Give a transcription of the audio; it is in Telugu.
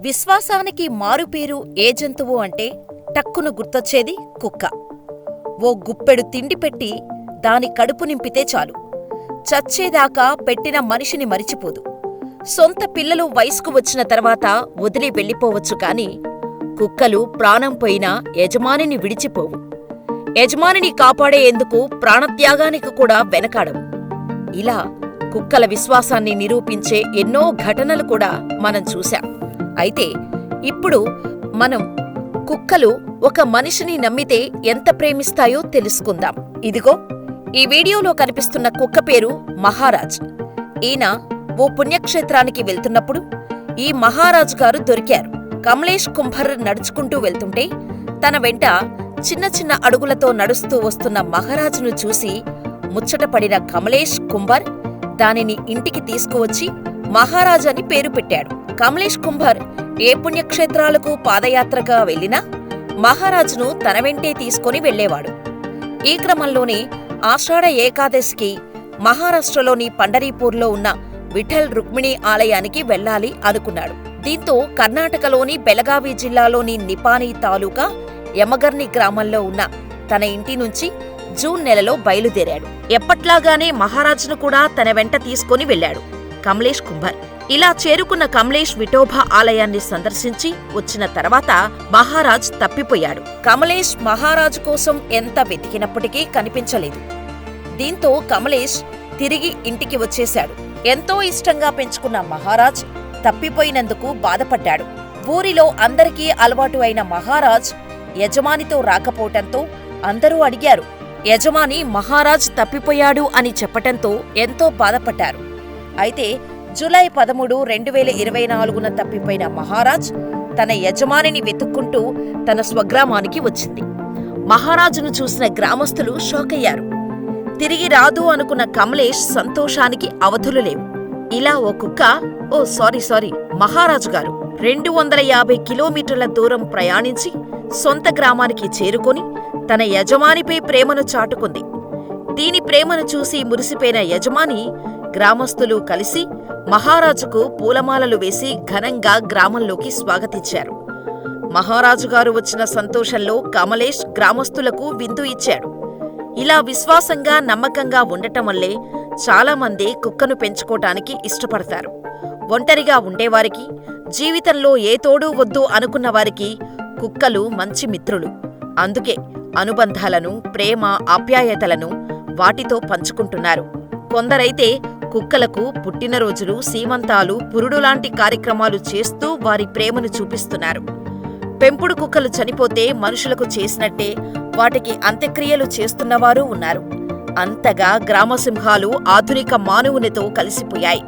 విశ్వాసానికి మారుపేరు ఏ జంతువు అంటే టక్కును గుర్తొచ్చేది కుక్క. ఓ గుప్పెడు తిండి పెట్టి దాని కడుపు నింపితే చాలు. చచ్చేదాకా పెట్టిన మనిషిని మరిచిపోదు. సొంత పిల్లలు వయసుకు వచ్చిన తర్వాత వదిలి వెళ్ళిపోవచ్చు కాని కుక్కలు ప్రాణం పోయినా యజమానిని విడిచిపోవు. యజమానిని కాపాడేందుకు ప్రాణత్యాగానికి కూడా వెనకాడవు. ఇలా కుక్కల విశ్వాసాన్ని నిరూపించే ఎన్నో ఘటనలు కూడా మనం చూశాం. అయితే ఇప్పుడు మనం కుక్కలు ఒక మనిషిని నమ్మితే ఎంత ప్రేమిస్తాయో తెలుసుకుందాం. ఇదిగో ఈ వీడియోలో కనిపిస్తున్న కుక్క పేరు మహారాజ్. ఈయన ఓ పుణ్యక్షేత్రానికి వెళ్తున్నప్పుడు ఈ మహారాజు గారు దొరికారు. కమలేష్ కుంభర్ నడుచుకుంటూ వెళ్తుంటే తన వెంట చిన్న చిన్న అడుగులతో నడుస్తూ వస్తున్న మహారాజును చూసి ముచ్చటపడిన కమలేష్ కుంభర్ దానిని ఇంటికి తీసుకువచ్చి మహారాజ్ అని పేరు పెట్టాడు. కమలేష్ కుంభర్ ఏ పుణ్యక్షేత్రాలకు పాదయాత్రగా వెళ్ళినా మహారాజును తన వెంటే తీసుకుని వెళ్ళేవాడు ఈ క్రమంలోనే ఆషాఢ ఏకాదశికి మహారాష్ట్రలోని పండరీపూర్లో ఉన్న విఠల్ రుక్మిణి ఆలయానికి వెళ్ళాలి అనుకున్నాడు. దీంతో కర్ణాటకలోని బెలగావి జిల్లాలోని నిపాని తాలూకా యమగర్ని గ్రామంలో ఉన్న తన ఇంటి నుంచి జూన్ నెలలో బయలుదేరాడు. ఎప్పట్లాగానే మహారాజును కూడా తన వెంట తీసుకుని వెళ్ళాడు కమలేష్ కుంభర్. ఇలా చేరుకున్న కమలేష్ విఠోబా ఆలయాన్ని సందర్శించి వచ్చిన తర్వాత మహారాజ్ తప్పిపోయాడు. కమలేష్ మహారాజు కోసం ఎంత వెతికినప్పటికీ కనిపించలేదు. దీంతో కమలేష్ తిరిగి ఇంటికి వచ్చేశాడు. ఎంతో ఇష్టంగా పెంచుకున్న మహారాజ్ తప్పిపోయినందుకు బాధపడ్డాడు. ఊరిలో అందరికీ అలవాటు అయిన మహారాజ్ యజమానితో రాకపోవటంతో అందరూ అడిగారు యజమాని మహారాజ్ తప్పిపోయాడు అని చెప్పటంతో ఎంతో బాధపడ్డారు. అయితే జూలై పదమూడు రెండు వేల ఇరవై నాలుగున తప్పిపోయిన మహారాజ్ తన యజమానిని వెతుక్కుంటూ తన స్వగ్రామానికి వచ్చింది. మహారాజును చూసిన గ్రామస్తులు షాకయ్యారు. తిరిగి రాదు అనుకున్న కమలేష్ సంతోషానికి అవధులు లేవు. ఇలా ఓ కుక్క ఓ సారీ సారీ మహారాజు గారు రెండు వందల యాభై కిలోమీటర్ల దూరం ప్రయాణించి సొంత గ్రామానికి చేరుకొని తన యజమానిపై ప్రేమను చాటుకుంది. దీని ప్రేమను చూసి మురిసిపోయిన యజమాని గ్రామస్తులు కలిసి మహారాజుకు పూలమాలలు వేసి ఘనంగా గ్రామంలోకి స్వాగతించారు. మహారాజుగారు వచ్చిన సంతోషంలో కమలేష్ గ్రామస్తులకు విందు ఇచ్చాడు. ఇలా విశ్వాసంగా నమ్మకంగా ఉండటం వల్లే చాలామంది కుక్కను పెంచుకోటానికి ఇష్టపడతారు. ఒంటరిగా ఉండేవారికి జీవితంలో ఏ తోడు వద్దు అనుకున్న వారికి కుక్కలు మంచి మిత్రులు. అందుకే అనుబంధాలను ప్రేమ ఆప్యాయతలను వాటితో పంచుకుంటున్నారు. కొందరైతే కుక్కలకు పుట్టినరోజులు సీమంతాలు పురుడు లాంటి కార్యక్రమాలు చేస్తూ వారి ప్రేమను చూపిస్తున్నారు. పెంపుడు కుక్కలు చనిపోతే మనుషులకు చేసినట్టే వాటికి అంత్యక్రియలు చేస్తున్నవారూ ఉన్నారు. అంతగా గ్రామసింహాలు ఆధునిక మానవునితో కలిసిపోయాయి.